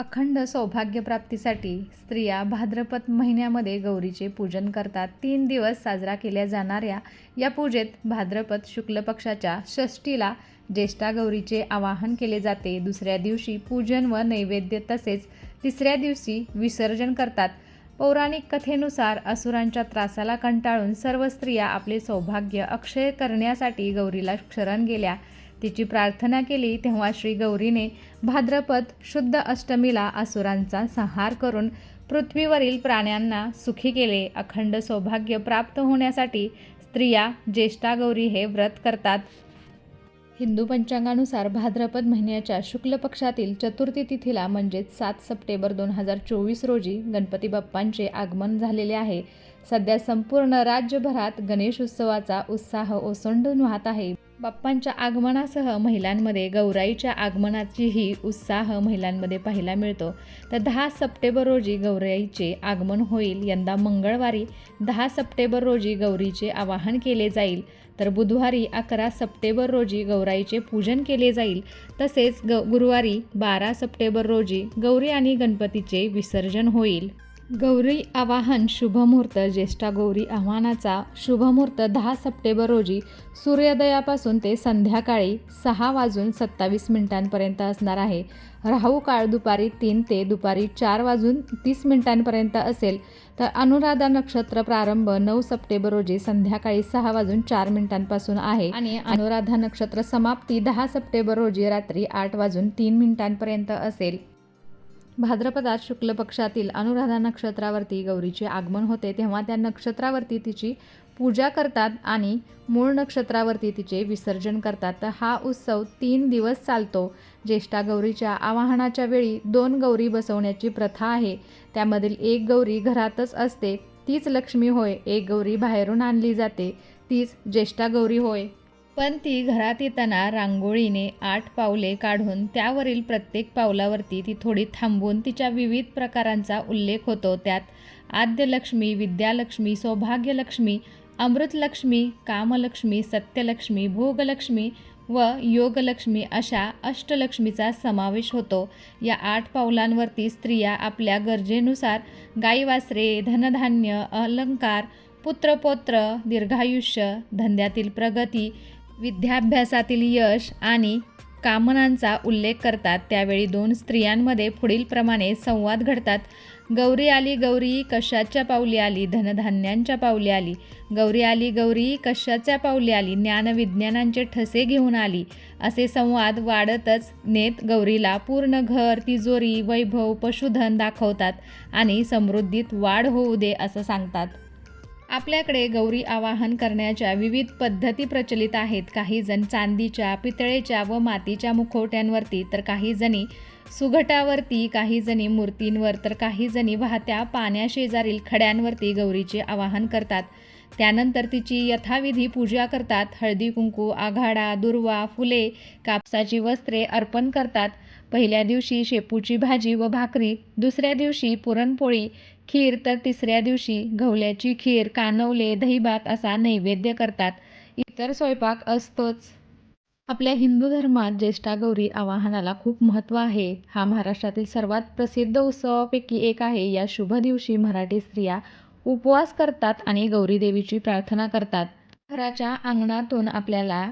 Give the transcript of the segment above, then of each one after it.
अखंड सौभाग्यप्राप्तीसाठी स्त्रिया भाद्रपद महिन्यामध्ये गौरीचे पूजन करतात. तीन दिवस साजरा केल्या जाणाऱ्या या पूजेत भाद्रपद शुक्ल पक्षाच्या षष्टीला ज्येष्ठा गौरीचे आवाहन केले जाते. दुसऱ्या दिवशी पूजन व नैवेद्य तसेच तिसऱ्या दिवशी विसर्जन करतात. पौराणिक कथेनुसार असुरांच्या त्रासाला कंटाळून सर्व स्त्रिया आपले सौभाग्य अक्षय करण्यासाठी गौरीला शरण गेल्या. तिची प्रार्थना केली तेव्हा श्री गौरीने भाद्रपद शुद्ध अष्टमीला असुरांचा संहार करून पृथ्वीवरील प्राण्यांना सुखी केले. अखंड सौभाग्य प्राप्त होण्यासाठी स्त्रिया ज्येष्ठा गौरी हे व्रत करतात. हिंदू पंचांगानुसार भाद्रपद महिन्याच्या शुक्ल पक्षातील चतुर्थी तिथीला म्हणजेच सात सप्टेंबर दोन हजार चोवीस रोजी गणपती बाप्पांचे आगमन झालेले आहे. सध्या संपूर्ण राज्यभरात गणेश उत्सवाचा उत्साह ओसंडून वाहत आहे. बाप्पांच्या आगमनासह महिलांमध्ये गौराईच्या आगमनाचीही उत्साह महिलांमध्ये पाहायला मिळतो. तर दहा सप्टेंबर रोजी गौराईचे आगमन होईल. यंदा मंगळवारी दहा सप्टेंबर रोजी गौरीचे आवाहन केले जाईल. तर बुधवारी अकरा सप्टेंबर रोजी गौराईचे पूजन केले जाईल. तसेच ग गुरुवारी बारा सप्टेंबर रोजी गौरी आणि गणपतीचे विसर्जन होईल. गौरी आवाहन शुभमुहूर्त ज्येष्ठा गौरी आव्हानाचा शुभमुहूर्त दहा सप्टेंबर रोजी सूर्योदयापासून ते संध्याकाळी सहा वाजून सत्तावीस मिनिटांपर्यंत असणार आहे. राहू काळ दुपारी तीन ते दुपारी चार वाजून तीस मिनिटांपर्यंत असेल तर अनुराधा नक्षत्र प्रारंभ नऊ सप्टेंबर रोजी संध्याकाळी सहा वाजून चार मिनिटांपासून आहे. आणि अनुराधा नक्षत्र समाप्ती दहा सप्टेंबर रोजी रात्री आठ वाजून तीन मिनिटांपर्यंत असेल. भाद्रपदात शुक्ल पक्षातील अनुराधा नक्षत्रावरती गौरीचे आगमन होते तेव्हा त्या नक्षत्रावरती तिची पूजा करतात आणि मूळ नक्षत्रावरती तिचे विसर्जन करतात. तर हा उत्सव तीन दिवस चालतो. ज्येष्ठा गौरीच्या आवाहनाच्या वेळी दोन गौरी बसवण्याची प्रथा आहे. त्यामधील एक गौरी घरातच असते तीच लक्ष्मी होय एक गौरी बाहेरून आणली जाते तीच ज्येष्ठा गौरी होय. पण ती घरात येताना रांगोळीने आठ पावले काढून त्यावरील प्रत्येक पावलावरती ती थोडी थांबून तिच्या विविध प्रकारांचा उल्लेख होतो. त्यात आद्यलक्ष्मी विद्यालक्ष्मी सौभाग्यलक्ष्मी अमृतलक्ष्मी कामलक्ष्मी सत्यलक्ष्मी भोगलक्ष्मी व योगलक्ष्मी अशा अष्टलक्ष्मीचा समावेश होतो. या आठ पावलांवरती स्त्रिया आपल्या गरजेनुसार गाईवासरे धनधान्य अलंकार पुत्रपौत्र दीर्घायुष्य धंद्यातील प्रगती विद्याभ्यासातील यश आणि कामनांचा उल्लेख करतात. त्यावेळी दोन स्त्रियांमध्ये पुढीलप्रमाणे संवाद घडतात. गौरी आली गौरी कशाच्या पावली आली? धनधान्यांच्या पावली आली. गौरी आली गौरी कशाच्या पावली आली? ज्ञानविज्ञानांचे ठसे घेऊन आली. असे संवाद वाढतच नेत गौरीला पूर्ण घर तिजोरी वैभव पशुधन दाखवतात आणि समृद्धीत वाढ होऊ दे असं सांगतात. आपल्याकडे गौरी आवाहन करण्याच्या विविध पद्धती प्रचलित आहेत. काही जण चांदीच्या पितळेच्या व मातीच्या मुखवट्यांवरती तर काही जणी सुघटावरती काही जणी मूर्तींवर तर काही जणी वाहत्या पाण्याशेजारील खड्यांवरती गौरीचे आवाहन करतात. त्यानंतर तिची यथाविधी पूजा करतात. हळदी कुंकू आघाडा दुर्वा फुले कापसाची वस्त्रे अर्पण करतात. पहिल्या दिवशी शेपूची भाजी व भाकरी दुसऱ्या दिवशी पुरणपोळी खीर तर तिसऱ्या दिवशी घवल्याची खीर कानवले दहीभात असा नैवेद्य करतात. इतर स्वयंपाक असतोच. आपल्या हिंदू धर्मात ज्येष्ठा गौरी आवाहनाला खूप महत्त्व आहे. हा महाराष्ट्रातील सर्वात प्रसिद्ध उत्सवापैकी एक आहे. या शुभ दिवशी मराठी स्त्रिया उपवास करतात आणि गौरी देवीची प्रार्थना करतात. घराच्या अंगणातून आपल्याला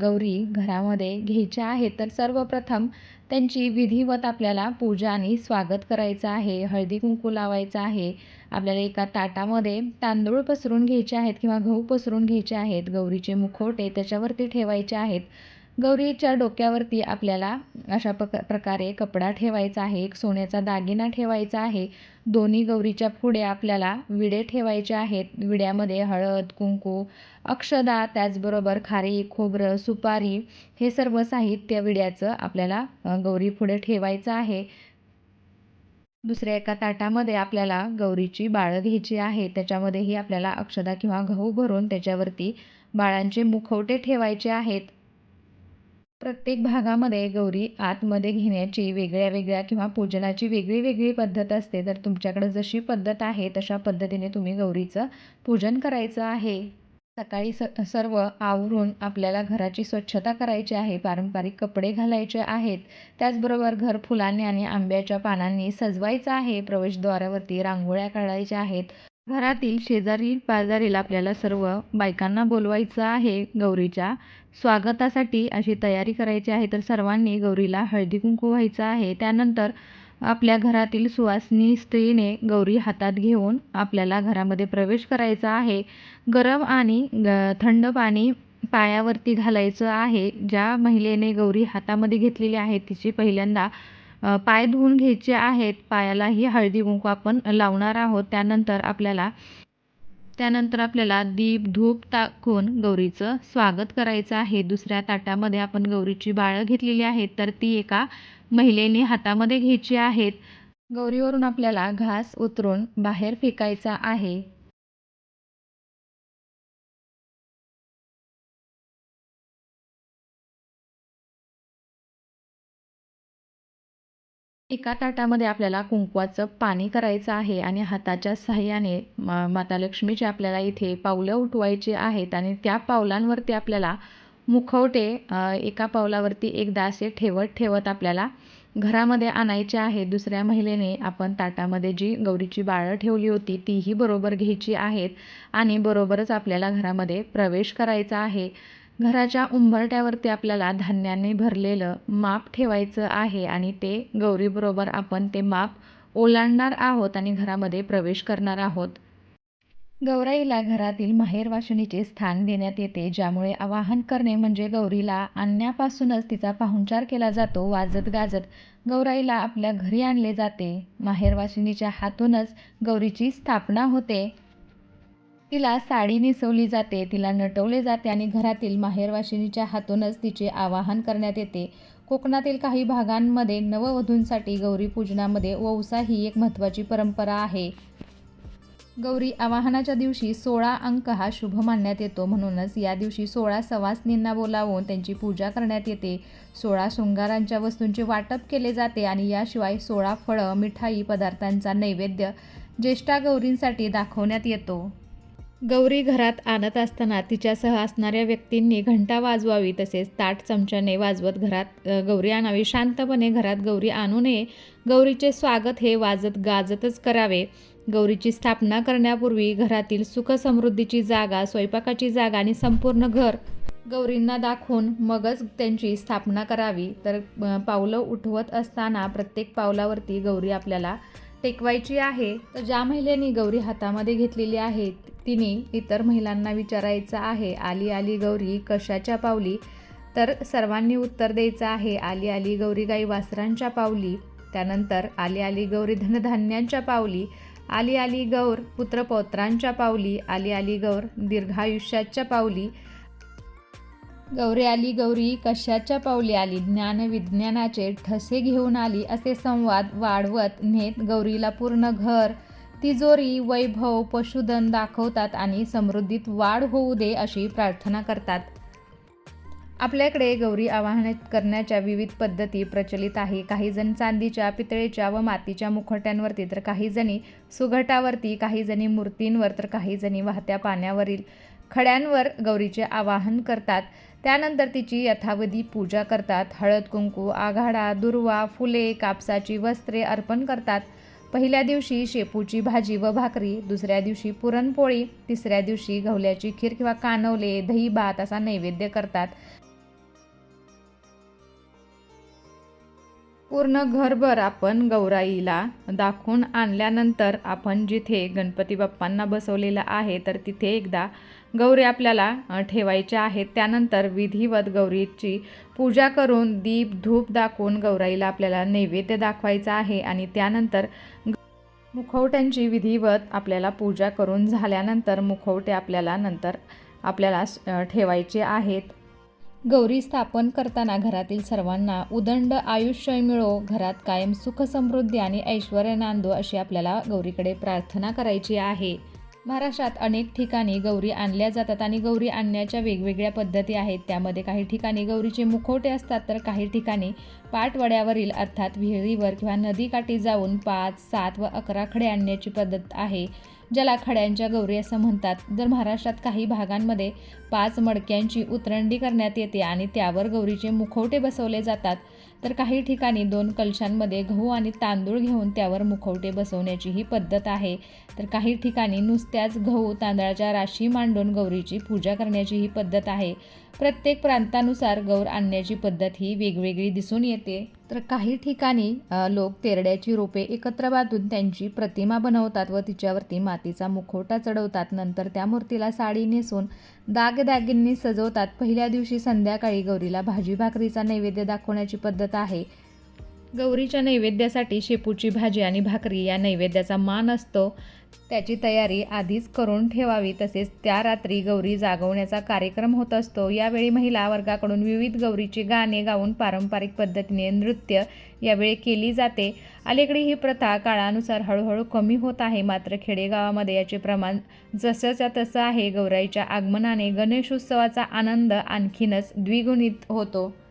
गौरी घरामध्ये घ्यायच्या आहेत तर सर्वप्रथम त्यांची विधिवत आपल्याला पूजा आणि स्वागत करायचं आहे. हळदी कुंकू लावायचं आहे. आपल्याला एका ताटामध्ये तांदूळ पसरून घ्यायचे आहेत किंवा गहू पसरून घ्यायचे आहेत. गौरीचे मुखवटे त्याच्यावरती ठेवायचे आहेत. गौरीच्या डोक्यावरती आपल्याला अशा प्रक प्रकारे कपडा ठेवायचा आहे एक सोन्याचा दागिना ठेवायचा आहे. दोन्ही गौरीच्या पुढे आपल्याला विडे ठेवायचे आहेत. विड्यामध्ये हळद कुंकू अक्षदा त्याचबरोबर खारी खोबरं सुपारी हे सर्व साहित्य विड्याचं आपल्याला गौरी पुढे ठेवायचं आहे. दुसऱ्या एका ताटामध्ये आपल्याला गौरीची बाळं घ्यायची आहे. त्याच्यामध्येही आपल्याला अक्षदा किंवा गहू भरून त्याच्यावरती बाळांचे मुखवटे ठेवायचे आहेत. प्रत्येक भागामध्ये गौरी आतमध्ये घेण्याची वेगळ्या वेगळ्या किंवा पूजनाची वेगळी वेगळी पद्धत असते. तर तुमच्याकडे जशी पद्धत आहे तशा पद्धतीने तुम्ही गौरीचं पूजन करायचं आहे. सकाळी स सर्व आवरून आपल्याला घराची स्वच्छता करायची आहे पारंपरिक कपडे घालायचे आहेत. त्याचबरोबर घर फुलांनी आणि आंब्याच्या पानांनी सजवायचं आहे. प्रवेशद्वारावरती रांगोळ्या काढायच्या आहेत. घरातील शेजारी पाजारील आपल्याला सर्व बायकांना बोलवायचं आहे गौरीच्या. स्वागतासाठी अशी तयारी करायची आहे तर सर्वांनी गौरीला हळदी कुंकू व्हायचं आहे. त्यानंतर आपल्या घरातील सुवासिनी स्त्रीने गौरी हातात घेऊन आपल्याला घरामध्ये प्रवेश करायचा आहे. गरम आणि ग थंड पाणी पायावरती घालायचं आहे. ज्या महिलेने गौरी हातामध्ये घेतलेली आहे तिची पहिल्यांदा पाय धुवून घ्यायचे आहेत. पायालाही हळदी कुंकू आपण लावणार आहोत. त्यानंतर आपल्याला त्यानंतर आपल्याला दीप धूप टाकून गौरीचं स्वागत करायचं आहे. दुसऱ्या ताटामध्ये आपण गौरीची बाळं घेतलेली आहेत. तर ती एका महिलेने हातामध्ये घ्यायची आहेत. गौरीवरून आपल्याला घास उतरून बाहेर फेकायचा आहे. एका ताटामध्ये आपल्याला कुंकवाचं पाणी करायचं आहे आणि हाताच्या साह्याने म माता लक्ष्मीचे आपल्याला इथे पावलं उठवायची आहेत आणि त्या पावलांवरती आपल्याला मुखवटे एका पावलावरती एकदा असे ठेवत ठेवत आपल्याला घरामध्ये आणायचे आहे. दुसऱ्या महिलेने आपण ताटामध्ये जी गौरीची बाळं ठेवली होती तीही बरोबर घ्यायची आहेत आणि बरोबरच आपल्याला घरामध्ये प्रवेश करायचा आहे. घराच्या उंबरट्यावरती आपल्याला धान्याने भरलेलं माप ठेवायचं आहे आणि ते गौरीबरोबर आपण ते माप ओलांडणार आहोत आणि घरामध्ये प्रवेश करणार आहोत. गौराईला घरातील माहेरवाशिणीचे स्थान देण्यात येते ज्यामुळे आवाहन करणे म्हणजे गौरीला आणण्यापासूनच तिचा पाहुणचार केला जातो वाजत गाजत गौराईला आपल्या घरी आणले जाते. माहेरवाशिणीच्या हातूनच गौरीची स्थापना होते. तिला साडी नेसवली जाते तिला नटवले जाते आणि घरातील माहेरवाशिनीच्या हातूनच तिचे आवाहन करण्यात येते. कोकणातील काही भागांमध्ये नववधूंसाठी गौरी पूजनामध्ये वौसा ही एक महत्त्वाची परंपरा आहे. गौरी आवाहनाच्या दिवशी सोळा अंक हा शुभ मानण्यात येतो. म्हणूनच या दिवशी सोळा सवासनींना बोलावून त्यांची पूजा करण्यात येते. सोळा शृंगारांच्या वस्तूंचे वाटप केले जाते आणि याशिवाय सोळा फळं मिठाई पदार्थांचा नैवेद्य ज्येष्ठा गौरींसाठी दाखवण्यात येतो. गौरी घरात आणत असताना तिच्यासह असणाऱ्या व्यक्तींनी घंटा वाजवावी तसेच ताट चमच्याने वाजवत घरात गौरी आणावी. शांतपणे घरात गौरी आणू नये. गौरीचे स्वागत हे वाजत गाजतच करावे. गौरीची स्थापना करण्यापूर्वी घरातील सुखसमृद्धीची जागा स्वयंपाकाची जागा आणि संपूर्ण घर गौरींना दाखवून मगच त्यांची स्थापना करावी. तर पावलं उठवत असताना प्रत्येक पावलावरती गौरी आपल्याला टेकवायची आहे. तर ज्या महिलेने गौरी हातामध्ये घेतलेली आहे तिने इतर महिलांना विचारायचं आहे आली आली गौरी कशाच्या पावली? तर सर्वांनी उत्तर द्यायचं आहे आली आली गौरी गाई वासरांच्या पावली. त्यानंतर आली आली गौरी धनधान्यांच्या पावली. आली आली गौर पुत्रपौत्रांच्या पावली. आली आली गौर दीर्घायुष्याच्या पावली. गौरी आली गौरी कशाच्या पावली? आली ज्ञान विज्ञानाचे ठसे घेऊन आली असे संवाद वाढवत नेत गौरीला पूर्ण घर. तिजोरी वैभव पशुधन दाखवतात आणि समृद्धीत वाढ होऊ दे अशी प्रार्थना करतात. आपल्याकडे गौरी आवाहन करण्याच्या विविध पद्धती प्रचलित आहे. काही जण चांदीच्या पितळेच्या व मातीच्या मुखवट्यांवरती तर काही जणी सुघटावरती काही जणी मूर्तींवर तर काही जणी वाहत्या पाण्यावरील खड्यांवर गौरीचे आवाहन करतात. त्यानंतर तिची यथावधी पूजा करतात. हळद कुंकू आघाडा दुर्वा फुले कापसाची वस्त्रे अर्पण करतात. पहिल्या दिवशी शेपूची भाजी व भाकरी दुसऱ्या दिवशी पुरणपोळी तिसऱ्या दिवशी गव्हाची खीर किंवा कानवले दही भात असा नैवेद्य करतात. पूर्ण घरभर आपण गौराईला दाखवून आणल्यानंतर आपण जिथे गणपती बाप्पांना बसवलेलं आहे तर तिथे एकदा गौरी आपल्याला ठेवायच्या आहेत. त्यानंतर विधिवत गौरीची पूजा करून दीप धूप दाखवून गौराईला आपल्याला नैवेद्य दाखवायचा आहे आणि त्यानंतर मुखवट्यांची विधिवत आपल्याला पूजा करून झाल्यानंतर मुखवटे आपल्याला नंतर आपल्याला ठेवायचे आहेत. गौरी स्थापन करताना घरातील सर्वांना उदंड आयुष्य मिळो. घरात कायम सुख समृद्धी आणि ऐश्वर नांदो अशी आपल्याला गौरीकडे प्रार्थना करायची आहे. महाराष्ट्रात अनेक ठिकाणी गौरी आणल्या जातात आणि गौरी आणण्याच्या वेगवेगळ्या पद्धती आहेत. त्यामध्ये काही ठिकाणी गौरीचे मुखवटे असतात तर काही ठिकाणी पाटवड्यावरील अर्थात विहिरीवर किंवा नदीकाठी जाऊन पाच सात व अकरा खडे आणण्याची पद्धत आहे ज्याला खड्यांच्या गौरी असं म्हणतात. जर महाराष्ट्रात काही भागांमध्ये पाच मडक्यांची उतरंडी करण्यात येते आणि त्यावर गौरीचे मुखवटे बसवले जातात तर काही ठिकाणी दोन कलशांमध्ये गहू आणि तांदूळ घेऊन त्यावर मुखवटे बसवण्याची ही पद्धत आहे. तर काही ठिकाणी नुसत्याच गहू तांदळाच्या राशी मांडून गौरीची पूजा करण्याची ही पद्धत आहे. प्रत्येक प्रांतानुसार गौर आणण्याची पद्धत ही वेगवेगळी दिसून येते. तर काही ठिकाणी लोक तेरड्याची रोपे एकत्र बांधून त्यांची प्रतिमा बनवतात व तिच्यावरती मातीचा मुखवटा चढवतात. नंतर त्या मूर्तीला साडी नेसून दागदागिन्नी सजवतात. पहिल्या दिवशी संध्याकाळी गौरीला भाजी भाकरीचा नैवेद्य दाखवण्याची पद्धत आहे. गौरीच्या नैवेद्यासाठी शेपूची भाजी आणि भाकरी या नैवेद्याचा मान असतो. त्याची तयारी आधीच करून ठेवावी. तसेच त्या रात्री गौरी जागवण्याचा कार्यक्रम होत असतो. यावेळी महिला वर्गाकडून विविध गौरीची गाणे गाऊन पारंपरिक पद्धतीने नृत्य यावेळी केली जाते. अलीकडे ही प्रथा काळानुसार हळूहळू कमी होत आहे. मात्र खेडेगावामध्ये याचे प्रमाण जसंच्या तसं आहे. गौराईच्या आगमनाने गणेशोत्सवाचा आनंद आणखीनच द्विगुणित होतो.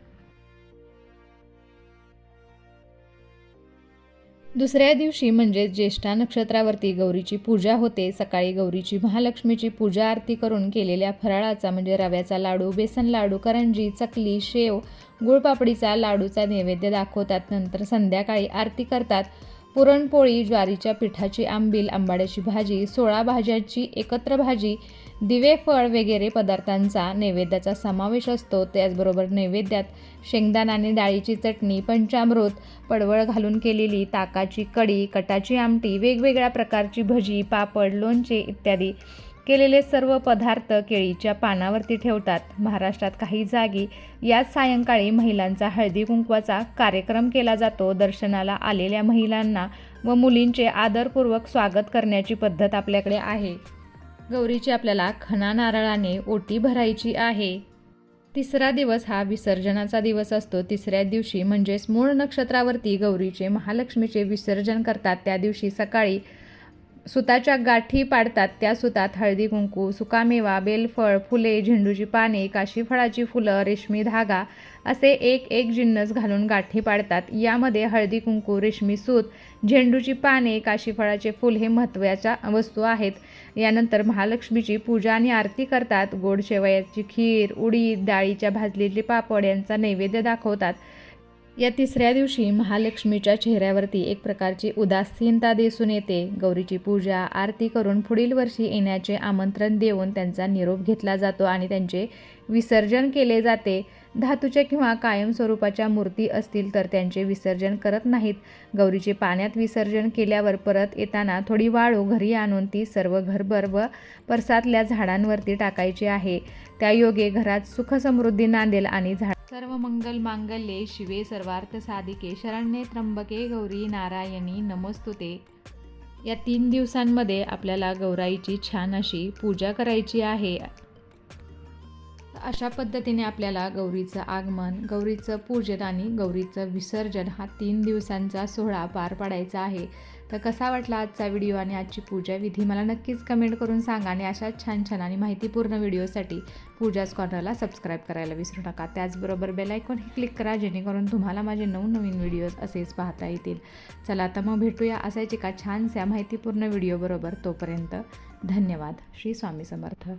दुसऱ्या दिवशी म्हणजे ज्येष्ठा नक्षत्रावरती गौरीची पूजा होते. सकाळी गौरीची महालक्ष्मीची पूजा आरती करून केलेल्या फराळाचा म्हणजे रव्याचा लाडू बेसन लाडू करंजी चकली शेव गुळपापडीचा लाडूचा नैवेद्य दाखवतात. नंतर संध्याकाळी आरती करतात. पुरणपोळी ज्वारीच्या पिठाची आंबील आंबाड्याची भाजी सोळा भाज्यांची एकत्र भाजी दिवे फळ वगैरे पदार्थांचा नैवेद्याचा समावेश असतो. त्याचबरोबर नैवेद्यात शेंगदाणा आणि डाळीची चटणी पंचामृत पडवळ घालून केलेली ताकाची कढी कटाची आमटी वेगवेगळ्या प्रकारची भजी पापड लोणचे इत्यादी केलेले सर्व पदार्थ केळीच्या पानावरती ठेवतात. महाराष्ट्रात काही जागी याच सायंकाळी महिलांचा हळदी कुंकवाचा कार्यक्रम केला जातो. दर्शनाला आलेल्या महिलांना व मुलींचे आदरपूर्वक स्वागत करण्याची पद्धत आपल्याकडे आहे. गौरीची आपल्याला खना नारळाने ओटी भरायची आहे. तिसरा दिवस हा विसर्जनाचा दिवस असतो. तिसऱ्या दिवशी म्हणजेच मूळ नक्षत्रावरती गौरीचे महालक्ष्मीचे विसर्जन करतात. त्या दिवशी सकाळी सुताच्या गाठी पाडतात. त्या सुतात हळदी कुंकू सुकामेवा बेलफळ फुले झेंडूची पाने काशीफळाची फुलं रेशमी धागा असे एक एक जिन्नस घालून गाठी पाडतात. यामध्ये हळदी कुंकू रेशमी सूत झेंडूची पाने काशीफळाचे फूल हे महत्त्वाच्या वस्तू आहेत. यानंतर महालक्ष्मीची पूजा आणि आरती करतात. गोड शेवयाची खीर उडीद डाळीच्या भाजलेले पापड यांचा नैवेद्य दाखवतात. या तिसऱ्या दिवशी महालक्ष्मीच्या चेहऱ्यावरती एक प्रकारची उदासीनता दिसून येते. गौरीची पूजा आरती करून पुढील वर्षी येण्याचे आमंत्रण देऊन त्यांचा निरोप घेतला जातो आणि त्यांचे विसर्जन केले जाते. धातूच्या किंवा कायम स्वरूपाच्या मूर्ती असतील तर त्यांचे विसर्जन करत नाहीत. गौरीचे पाण्यात विसर्जन केल्यावर परत येताना थोडी वाळू घरी आणून ती सर्व घरभर व परसातल्या झाडांवरती टाकायची आहे. त्या योगे घरात सुख समृद्धी नांदेल आणि झाड सर्व मंगल मांगल्ये शिवे सर्वार्थ साधिके शरण्ये त्र्यंबके गौरी नारायणी नमस्तुते. या तीन दिवसांमध्ये आपल्याला गौराईची छान अशी पूजा करायची आहे. अशा पद्धतीने आपल्याला गौरीचं आगमन गौरीचं पूजन आणि गौरीचं विसर्जन हा तीन दिवसांचा सोहळा पार पाडायचा आहे. तर कसा वाटला आजचा व्हिडिओ आणि आजची पूजा विधी? मला नक्कीच कमेंट करून सांगा आणि अशाच छान छान आणि माहितीपूर्ण व्हिडिओसाठी पूजाच कॉर्नरला सबस्क्राईब करायला विसरू नका. त्याचबरोबर बेलायकॉन हे क्लिक करा जेणेकरून तुम्हाला माझे नवनवीन व्हिडिओज असेच पाहता येतील. चला आता मग भेटूया असायची का छानशा माहितीपूर्ण व्हिडिओबरोबर तोपर्यंत धन्यवाद. श्री स्वामी समर्थ.